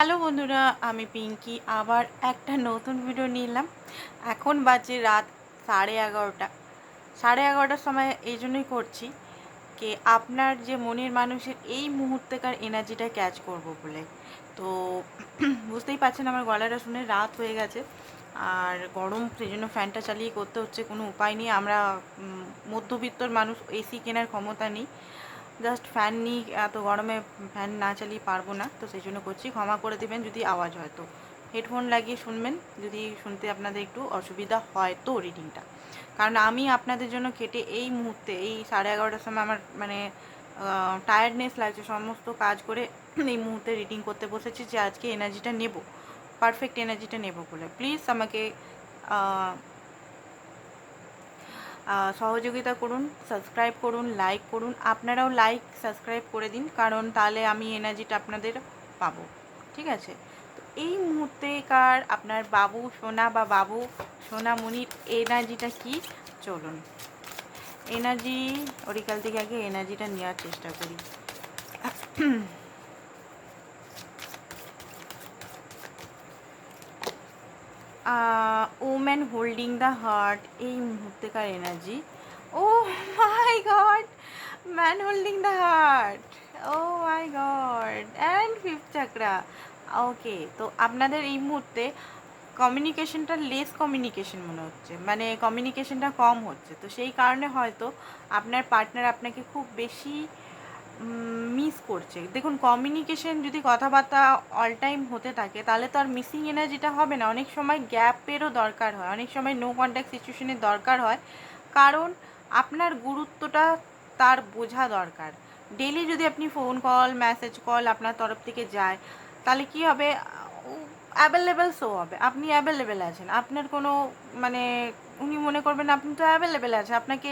Hello বন্ধুরা, আমি পিঙ্কি। আবার একটা নতুন ভিডিও নিলাম। এখন বাজে রাত সাড়ে এগারোটা। সাড়ে এগারোটার সময় এই জন্যই করছি যে আপনার যে মনের মানুষের এই মুহূর্তেকার এনার্জিটা ক্যাচ করব বলে। তো বুঝতেই পারছেন আমার গলাটা শুনে রাত হয়ে গেছে। আর গরম, সেই জন্য ফ্যানটা চালিয়ে করতে হচ্ছে, কোনো উপায় নেই। আমরা মধ্যবিত্তর মানুষ এসি কেনার ক্ষমতা নেই। জাস্ট ফ্যান নিই এত গরমে ফ্যান না চালিয়ে পারব না, তো সেই জন্য করছি। ক্ষমা করে দেবেন যদি আওয়াজ হয় তো। হেডফোন লাগিয়ে শুনবেন, যদি শুনতে আপনাদের একটু অসুবিধা হয় তো রিডিংটা কারণ আমি আপনাদের জন্য কেটে এই মুহূর্তে, এই সাড়ে এগারোটার সময় আমার মানে টায়ার্ডনেস লাগছে, সমস্ত কাজ করে এই মুহূর্তে রিডিং করতে বসেছি যে আজকে এনার্জিটা নেব পারফেক্ট এনার্জিটা নেব বলে। প্লিজ আমাকে সহযোগিতা করুন সাবস্ক্রাইব করুন লাইক করুন। আপনারাও লাইক সাবস্ক্রাইব করে দিন, কারণ তাহলে আমি এনার্জিটা আপনাদের পাবো। ঠিক আছে? তো এই মুহূর্তেকার আপনার বাবু সোনা বা বাবু সোনামণির এনার্জিটা কি? চলুন। এনার্জি ওরিকাল থেকে আগে এনার্জিটা নেওয়ার চেষ্টা করি। ওম্যান হোল্ডিং দ্য হার্ট এই মুহূর্তেকার energy oh my god man holding the heart oh my god and fifth chakra okay তো আপনাদের এই মুহূর্তে কমিউনিকেশনটা লেস কমিউনিকেশন মনে হচ্ছে। মানে কমিউনিকেশনটা কম হচ্ছে। তো সেই কারণে হয়তো আপনার পার্টনার আপনাকে খুব বেশি মিস করছে। দেখুন কমিউনিকেশন যদি কথাবার্তা অল টাইম হতে থাকে, তাহলে তো আর মিসিং এনার্জিটা হবে না। অনেক সময় গ্যাপেরও দরকার হয়। অনেক সময় নো কন্ট্যাক্ট সিচুয়েশনের দরকার হয়। কারণ, আপনার গুরুত্বটা তার বোঝা দরকার। ডেলি যদি আপনি ফোন কল মেসেজ কল আপনার তরফ থেকে যায়, তাহলে কি হবে? অ্যাভেলেবেল শো হবে। আপনি অ্যাভেলেবেল আছেন। আপনার কোনো মানে উনি মনে করবেন আপনি তো অ্যাভেলেবেল আছে। আপনাকে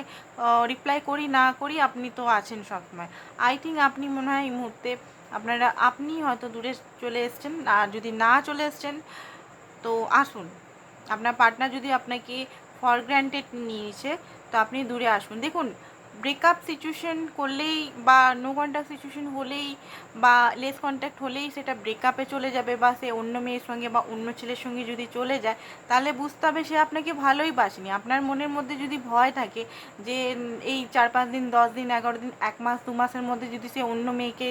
রিপ্লাই করি, না করি আপনি তো আছেন সবসময়। আই থিঙ্ক আপনি মনে হয় এই মুহূর্তে আপনারা, আপনি হয়তো দূরে চলে এসছেন। আর যদি না চলে এসছেন, তো আসুন। আপনার পার্টনার যদি আপনাকে ফর গ্র্যান্টেড নিয়েছে, তো আপনি দূরে আসুন। দেখুন ব্রেকআপ সিচুয়েশন করলেই বা নো কন্ট্যাক্ট সিচুয়েশন হলেই বা লেস কন্ট্যাক্ট হলেই সেটা ব্রেকআপে চলে যাবে বা সে অন্য মেয়ের সঙ্গে বা অন্য ছেলের সঙ্গে যদি চলে যায়, তাহলে বুঝতে হবে সে আপনাকে ভালোই বাসেনি। আপনার মনের মধ্যে যদি ভয় থাকে যে এই চার পাঁচ দিন, দশ দিন, এগারো দিন, এক মাস, দু মাসের মধ্যে যদি সে অন্য মেয়েকে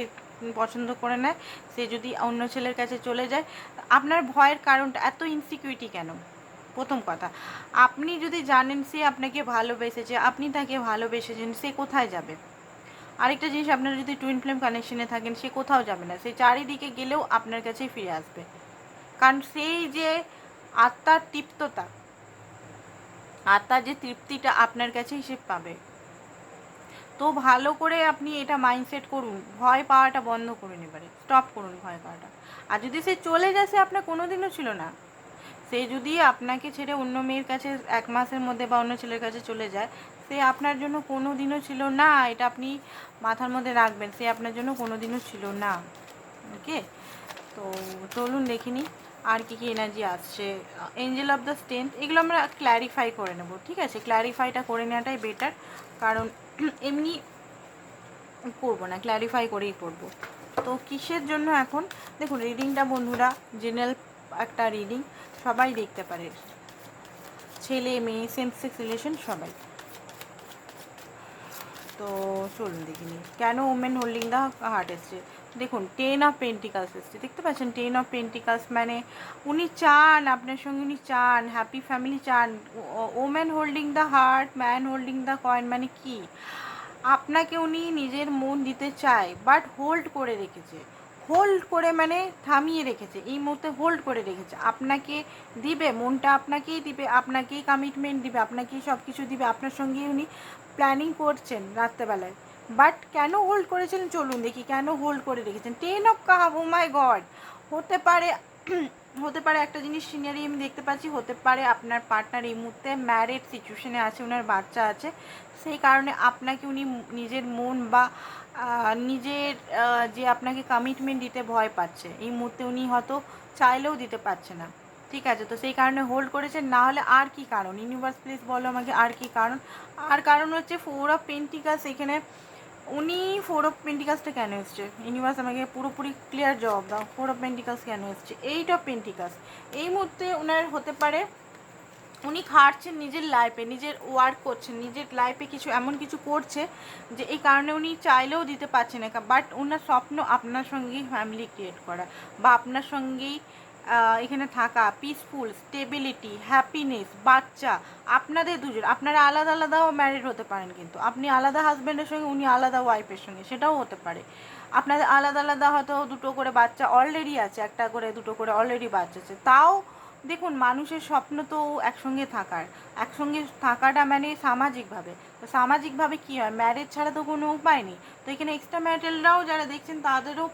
পছন্দ করে নেয়, সে যদি অন্য ছেলের কাছে চলে যায়, আপনার ভয়ের কারণটা এত ইনসিকিউরিটি কেন? প্রথম কথা। আপনি যদি জানেন সে আপনাকে ভালোবেসেছে, আপনি তাকে ভালোবেসেছেন, সে কোথায় যাবে? আরেকটা জিনিস, আপনারা যদি টুইন ফ্লেম কানেকশনে থাকেন, সে কোথাও যাবে না। সে চারিদিকে গেলেও আপনার কাছেই ফিরে আসবে। কারণ সেই যে আত্মার তৃপ্ততা, আত্মার যে তৃপ্তিটা আপনার কাছেই সে পাবে। তো ভালো করে আপনি এটা মাইন্ডসেট করুন। ভয় পাওয়াটা বন্ধ করুন এবারে। স্টপ করুন ভয় পাওয়াটা। আর যদি সে চলে যায়, সে আপনার কোনোদিনও ছিল না। সে যদি আপনাকে ছেড়ে অন্য মেয়ের কাছে এক মাসের মধ্যে বা অন্য ছেলের কাছে চলে যায়, সে আপনার জন্য কোনো দিনও ছিল না, এটা আপনি মাথার মধ্যে রাখবেন, সে আপনার জন্য কোনো দিনও ছিল না। ওকে? তো চলুন দেখিনি আর কি কি এনার্জি আসছে। এঞ্জেল অফ দ্য স্ট্রেংথ এগুলো আমরা ক্ল্যারিফাই করে নেব, ঠিক আছে? ক্ল্যারিফাইটা করে নেওয়াটাই বেটার কারণ এমনি করব না ক্ল্যারিফাই করেই করব। তো কিসের জন্য এখন? দেখুন রিডিংটা বন্ধুরা জেনারেল একটা রিডিং সবাই দেখতে পারে। ছেলে, মেয়ে সেম সেক্স রিলেশন সবাই। তো চলুন দেখিনি কেন ওমেন হোল্ডিং দ্য হার্ট এসছে দেখুন টেন অফ পেন্টিকালস এসছে দেখতে পাচ্ছেন টেন অফ পেন্টিকালস মানে উনি চান, আপনার সঙ্গে উনি চান হ্যাপি ফ্যামিলি চান। Women holding the heart man holding the coin মানে কি? আপনাকে উনি নিজের মন দিতে চায় বাট হোল্ড করে রেখেছে। হোল্ড করে মানে থামিয়ে রেখেছে, এই মুহূর্তে হোল্ড করে রেখেছে। আপনাকে দিবে, মনটা আপনাকেই দিবে, আপনাকেই কমিটমেন্ট দিবে, আপনাকেই সব কিছু দিবে, আপনার সঙ্গে উনি প্ল্যানিং করছেন রাত্রেবেলায়। বাট কেন হোল্ড করেছেন? চলুন দেখি, কেন হোল্ড করে রেখেছেন? Ten of cup oh my god হতে পারে হতে পারে একটা জিনিস সিনিয়রই আমি দেখতে পাচ্ছি, হতে পারে আপনার পার্টনার এই মুহূর্তে ম্যারেড সিচুয়েশনে আছে ওনার বাচ্চা আছে। সেই কারণে আপনাকে উনি নিজের মন বা নিজের যে আপনাকে কমিটমেন্ট দিতে ভয় পাচ্ছে, এই মুহূর্তে উনি হয়তো চাইলেও দিতে পারছে না। ঠিক আছে, তো সেই কারণে হোল্ড করেছেন। না হলে আর কি কারণ? ইউনিভার্স প্লিজ বলো আমাকে, আর কি কারণ? আর কারণ হচ্ছে ফোর অফ পেন্টিকাস এখানে উনি ফোর অফ পেন্টিকাসটা কেন এসছে? ইউনিভার্স আমাকে পুরোপুরি ক্লিয়ার জবাব দাও। ফোর অফ পেন্টিকাস কেন এসছে? এইট অফ পেন্টিকাস এই মুহূর্তে ওনার হতে পারে উনি খাটছেন নিজের লাইফে নিজের ওয়ার্ক করছেন নিজের লাইফে কিছু এমন কিছু করছে যে এই কারণে উনি চাইলেও দিতে পারছেন না। বাট ওনার স্বপ্ন আপনার সঙ্গেই ফ্যামিলি ক্রিয়েট করা বা আপনার সঙ্গেই এখানে থাকা পিসফুল স্টেবিলিটি হ্যাপিনেস বাচ্চা, আপনাদের দুজন, আপনারা আলাদা আলাদাও ম্যারিড হতে পারেন কিন্তু। আপনি আলাদা হাজব্যান্ডের সঙ্গে, উনি আলাদা ওয়াইফের সঙ্গে, সেটাও হতে পারে। আপনাদের আলাদা আলাদা হয়তো দুটো করে বাচ্চা অলরেডি আছে, একটা করে, দুটো করে অলরেডি বাচ্চা আছে। তাও দেখুন, মানুষের স্বপ্ন তো একসঙ্গে থাকার। একসঙ্গে থাকাটা মানে সামাজিকভাবে। তো সামাজিকভাবে কী হয়? ম্যারেজ ছাড়া তো কোনো উপায় নেই। তো এখানে এক্সট্রা ম্যারিটালরাও যারা দেখছেন, তাদেরও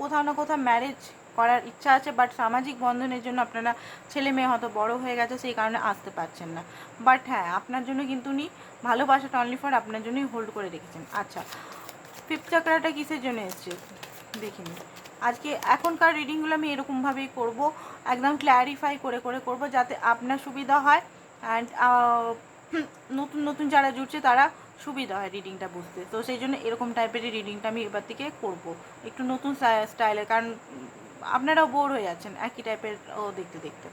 কোথাও না কোথাও ম্যারেজ করার ইচ্ছা আছে বাট সামাজিক বন্ধনের জন্য আপনারা ছেলে মেয়ে হয়তো বড় হয়ে গেছে, সেই কারণে আসতে পারছেন না। বাট হ্যাঁ আপনার জন্য কিন্তু উনি ভালোবাসাটা অনলি ফর আপনার জন্যই হোল্ড করে রেখেছেন। আচ্ছা ফিফথ চাকরাটা কিসের জন্য এসছে? দেখিনি। আজকে এখনকার রিডিংগুলো আমি এরকমভাবেই করব, একদম ক্ল্যারিফাই করে করে করব, যাতে আপনার সুবিধা হয় অ্যান্ড নতুন নতুন যারা জুড়ছে তারা সুবিধা হয় রিডিংটা বুঝতে। তো সেই জন্য এরকম টাইপেরই রিডিংটা আমি এবার থেকে করব, একটু নতুন স্টাইলে কারণ আপনারাও বোর হয়ে যাচ্ছেন, একই টাইপের ও দেখতে দেখতে।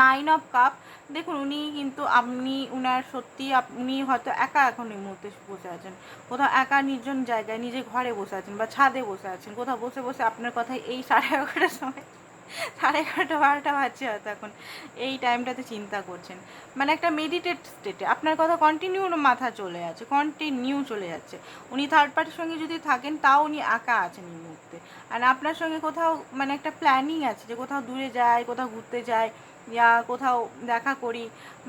নাইন অফ কাপ দেখুন, উনি কিন্তু আপনি, উনার সত্যি আপনি হয়তো একা এখন এই মুহূর্তে বসে আছেন। কোথাও একা নির্জন জায়গায় নিজে ঘরে বসে আছেন বা ছাদে বসে আছেন, কোথাও বসে বসে আপনার কথাই এই সাড়ে এগারোটার সময় সাড়ে এগারোটা, বারোটা বাজছে হয়তো এখন। এই টাইমটাতে চিন্তা করছেন। মানে একটা মেডিটেট স্টেটে আপনার কথা কন্টিনিউ মাথা চলে যাচ্ছে কন্টিনিউ চলে যাচ্ছে। উনি থার্ড পার্টির সঙ্গে যদি থাকেন, তাও উনি আঁকা আছেন এই মুহূর্তে। আর আপনার সঙ্গে কোথাও মানে একটা প্ল্যানিং আছে যে কোথাও দূরে যায়, কোথাও ঘুরতে যায় কোথাও দেখা করি।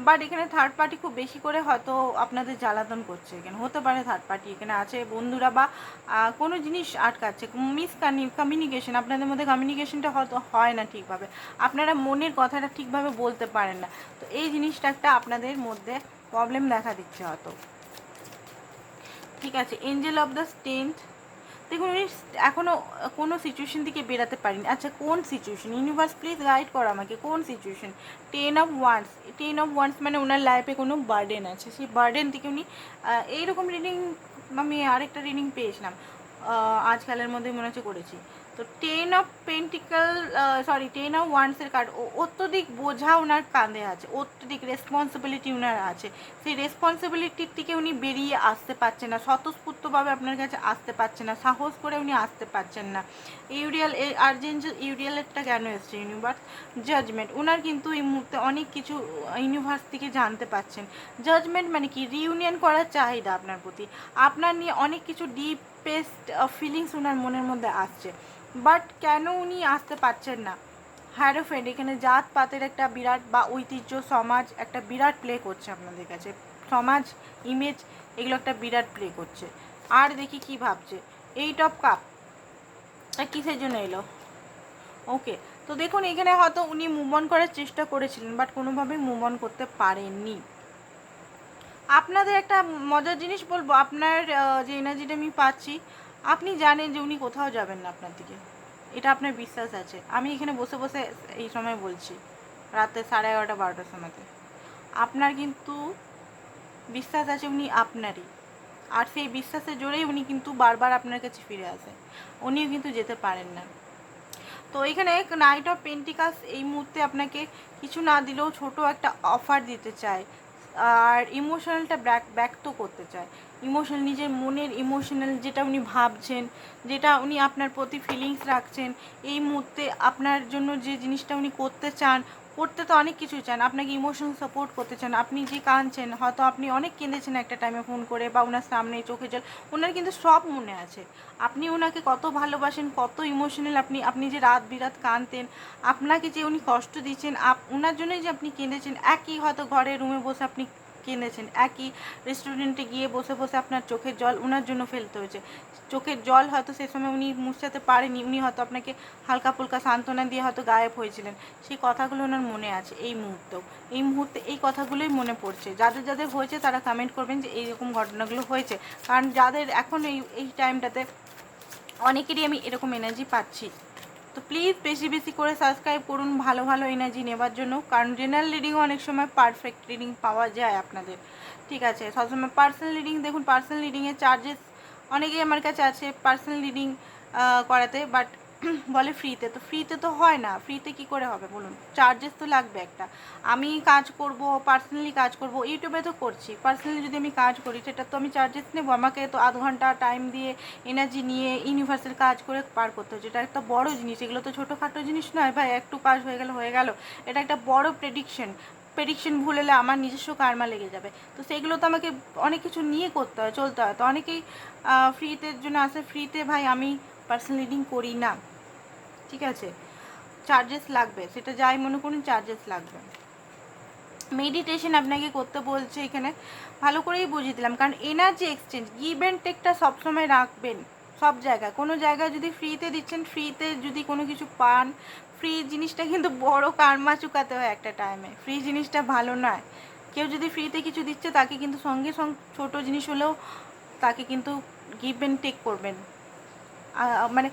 বাট এখানে থার্ড পার্টি খুব বেশি করে হয়তো আপনাদের জ্বালাতন করছে। এখানে হতে পারে থার্ড পার্টি এখানে আছে বন্ধুরা বা কোনো জিনিস আটকাচ্ছে। মিস কমিউনিকেশন আপনাদের মধ্যে কমিউনিকেশনটা হয়তো হয় না ঠিকভাবে। আপনারা মনের কথাটা ঠিকভাবে বলতে পারেন না। তো এই জিনিসটা একটা আপনাদের মধ্যে প্রবলেম দেখা দিচ্ছে হয়তো। ঠিক আছে এঞ্জেল অফ দ্য স্টেন্থ দেখুন, উনি এখনও কোনো সিচুয়েশন থেকে বেরাতে পারিনি। আচ্ছা কোন সিচুয়েশন ইউনিভার্স প্লিজ গাইড করো আমাকে, কোন situation ten of wands ten of wands মানে ওনার লাইফে কোনো বার্ডেন আছে। সেই বার্ডেন থেকে উনি এইরকম রিডিং আমি আরেকটা রিডিং পেয়েছিলাম আজকালের মধ্যে মনে হচ্ছে করেছি। তো ten of pentacle sorry ten of ওয়ান্সের card অত্যধিক বোঝা ওনার কাঁধে আছে, অত্যধিক রেসপন্সিবিলিটি ওনার আছে। সেই রেসপন্সিবিলিটির থেকে উনি বেরিয়ে আসতে পারছেন না, স্বতঃস্ফূর্তভাবে আপনার কাছে আসতে পারছেন না, সাহস করে উনি আসতে পারছেন না। ইউরিয়াল আর্জেন্ট ইউরিয়ালেরটা কেন এসছে? ইউনিভার্স জাজমেন্ট ওনার কিন্তু এই মুহূর্তে অনেক কিছু ইউনিভার্স থেকে জানতে পারছেন। জাজমেন্ট মানে কি? রিউনিয়ন করার চাহিদা আপনার প্রতি। আপনার নিয়ে অনেক কিছু ডিপেস্ট ফিলিংস ওনার মনের মধ্যে আসছে। বাট কেন উনি আসতে পারছেন না? হ্যারোফেন্ড এখানে জাত পাতের একটা বিরাট বা ঐতিহ্য, সমাজ একটা বিরাট প্লে করছে আপনাদের কাছে। সমাজ ইমেজ এগুলো একটা বিরাট প্লে করছে। আর দেখি কি ভাবছে। এইট অফ কাপ কিসের জন্য এলো? ওকে তো দেখুন, এখানে হয়তো উনি মুভ অন করার চেষ্টা করেছিলেন বাট কোনোভাবেই মুভ অন করতে পারেননি। আপনাদের একটা মজার জিনিস বলব, আপনার যে এনার্জিটা আমি পাচ্ছি, আপনি জানেন যে উনি কোথাও যাবেন না আপনার দিকে। এটা আপনার বিশ্বাস আছে। আমি এখানে বসে বসে এই সময় বলছি, রাতে সাড়ে এগারোটা, বারোটার সময়তে। আপনার কিন্তু বিশ্বাস আছে উনি আপনারই। আর সেই বিশ্বাসের জোরেই উনি কিন্তু বারবার আপনার কাছে ফিরে আসে। উনিও কিন্তু যেতে পারেন না। তো এখানে নাইট অফ পেন্টিকাস এই মুহূর্তে আপনাকে কিছু না দিলেও ছোট একটা অফার দিতে চায়। আর ইমোশনালটা ব্যাক ব্যক্ত করতে চায়। ইমোশনাল নিজের মনের ইমোশনাল যেটা উনি ভাবছেন, যেটা উনি আপনার প্রতি ফিলিংস রাখছেন, এই মুহূর্তে আপনার জন্য যে জিনিসটা উনি করতে চান, করতে তো অনেক কিছু চান, আপনাকে ইমোশনাল সাপোর্ট করতে চান, আপনি যে কাঁদছেন, হয়তো আপনি অনেক কেঁদেছেন একটা টাইমে ফোন করে বা ওনার সামনে চোখে জল ওনার কিন্তু সব মনে আছে। আপনি ওনাকে কত ভালোবাসেন, কত ইমোশনাল আপনি আপনি যে রাত বিরাত কাঁদতেন, আপনাকে যে উনি কষ্ট দিচ্ছেন, আপ ওনার জন্যই যে আপনি কেঁদেছেন, একই হয়তো ঘরে রুমে বসে আপনি কেঁদেছেন একই রেস্টুরেন্টে গিয়ে বসে বসে আপনার চোখের জল ওনার জন্য ফেলতে হয়েছে। চোখের জল হয়তো সে সময় উনি মুছাতে পারেনি, উনি হয়তো আপনাকে হালকা ফুলকা সান্ত্বনা দিয়ে হয়তো গায়েব হয়েছিলেন। সেই কথাগুলো ওনার মনে আছে এই মুহূর্তেও এই মুহূর্তে এই কথাগুলোই মনে পড়ছে। যাদের যাদের হয়েছে তারা কমেন্ট করবেন যে এইরকম ঘটনাগুলো হয়েছে। কারণ যাদের এখন এই এই টাইমটাতে অনেকেরই আমি এরকম এনার্জি পাচ্ছি। তো প্লিজ বেশি বেশি করে সাবস্ক্রাইব করুন, ভালো ভালো এনার্জি নেবার জন্য। কারণ জেনারেল রিডিংও অনেক সময় পারফেক্ট রিডিং পাওয়া যায় আপনাদের। ঠিক আছে? সবসময় পার্সোনাল রিডিং দেখুন পার্সোনাল রিডিংয়ের চার্জেস অনেকেই আমার কাছে আছে পার্সোনাল রিডিং করাতে। বাট বলে ফ্রিতে। তো ফ্রিতে তো হয় না। ফ্রিতে কি করে হবে বলুন? চার্জেস তো লাগবে একটা। আমি কাজ করব পার্সোনালি কাজ করব ইউটিউবে তো করছি। পার্সোনালি যদি আমি কাজ করি, সেটা তো আমি চার্জেস নেব। আমাকে তো আধ ঘণ্টা টাইম দিয়ে এনার্জি নিয়ে ইউনিভার্সাল কাজ করে পার করতে হচ্ছে। এটা একটা বড় জিনিস। এগুলো তো ছোটোখাটো জিনিস নয় ভাই। একটু কাজ হয়ে গেল হয়ে গেল। এটা একটা বড় প্রেডিকশন প্রেডিকশন ভুল হলে আমার নিজস্ব কারমা লেগে যাবে। তো সেগুলো তো আমাকে অনেক কিছু নিয়ে করতে হয়, চলতে হয়। তো অনেকেই ফ্রিতে জন্য আসে। ফ্রিতে ভাই আমি পার্সোনাল রিডিং করি না। ঠিক আছে? চার্জেস লাগবে। সেটা যাই মনে করুন চার্জেস লাগবে। মেডিটেশন আপনাকে করতে বলছে এখানে। ভালো করেই বুঝিয়ে দিলাম। কারণ এনার্জি এক্সচেঞ্জ গিভ অ্যান্ড টেকটা সবসময় রাখবেন। সব জায়গায়। কোনো জায়গায় যদি ফ্রিতে দিচ্ছেন ফ্রিতে যদি কোনো কিছু পান ফ্রি জিনিসটা কিন্তু বড় কারমা চুকাতে হয় একটা টাইমে ফ্রি জিনিসটা ভালো নয়। কেউ যদি ফ্রিতে কিছু দিচ্ছে, তাকে কিন্তু সঙ্গে সঙ্গে ছোটো জিনিস হলেও তাকে কিন্তু গিভ অ্যান্ড টেক করবেন। মানে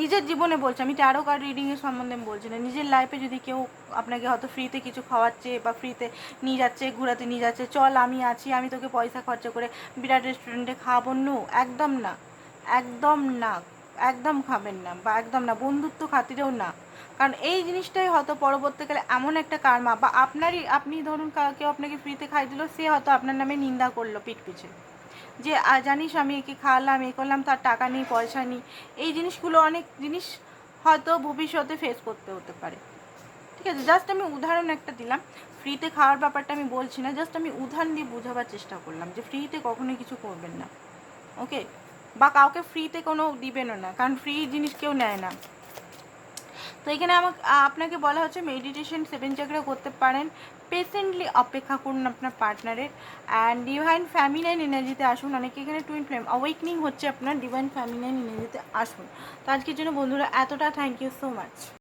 নিজের জীবনে বলছি, আমি ট্যারো কার্ড রিডিংয়ের সম্বন্ধে বলছি না। নিজের লাইফে যদি কেউ আপনাকে হয়তো ফ্রিতে কিছু খাওয়াচ্ছে বা ফ্রিতে নিয়ে যাচ্ছে, ঘোরাতে নিয়ে যাচ্ছে, চল আমি আছি, আমি তোকে পয়সা খরচা করে বিরাট রেস্টুরেন্টে খাওয়াবো নো একদম না। একদম না। একদম খাবেন না বা একদম না। বন্ধুত্ব খাতিরেও না। কারণ এই জিনিসটাই হয়তো পরবর্তীকালে এমন একটা কারমা বা আপনারই, আপনি ধরুন কেউ আপনাকে ফ্রিতে খাই দিল, সে হয়তো আপনার নামে নিন্দা করল পিঠ পিছে। যে জানিস আমি একে খাওয়ালাম, এ করলাম, তার টাকা নেই, পয়সা নেই। এই জিনিসগুলো অনেক জিনিস হয়তো ভবিষ্যতে ফেস করতে হতে পারে। ঠিক আছে জাস্ট আমি উদাহরণ একটা দিলাম। ফ্রিতে খাওয়ার ব্যাপারটা আমি বলছি না জাস্ট আমি উদাহরণ দিয়ে বোঝাবার চেষ্টা করলাম যে ফ্রিতে কখনোই কিছু করবেন না। ওকে বা কাউকে ফ্রিতে কোনো দিবেনও না, কারণ ফ্রি জিনিস কেউ নেয় না। তো এখানে আমাকে আপনাকে বলা হচ্ছে মেডিটেশন সেভেন চাকরা করতে পারেন। পেশেন্টলি অপেক্ষা করুন আপনার পার্টনারের অ্যান্ড ডিভাইন ফ্যামিলাইন এনার্জিতে আসুন। অনেকে এখানে টুইন ফ্লেম অওয়েকনিং হচ্ছে আপনার ডিভাইন ফ্যামিলাইন এনার্জিতে আসুন। তো আজকের জন্য বন্ধুরা, এতটা। Thank you so much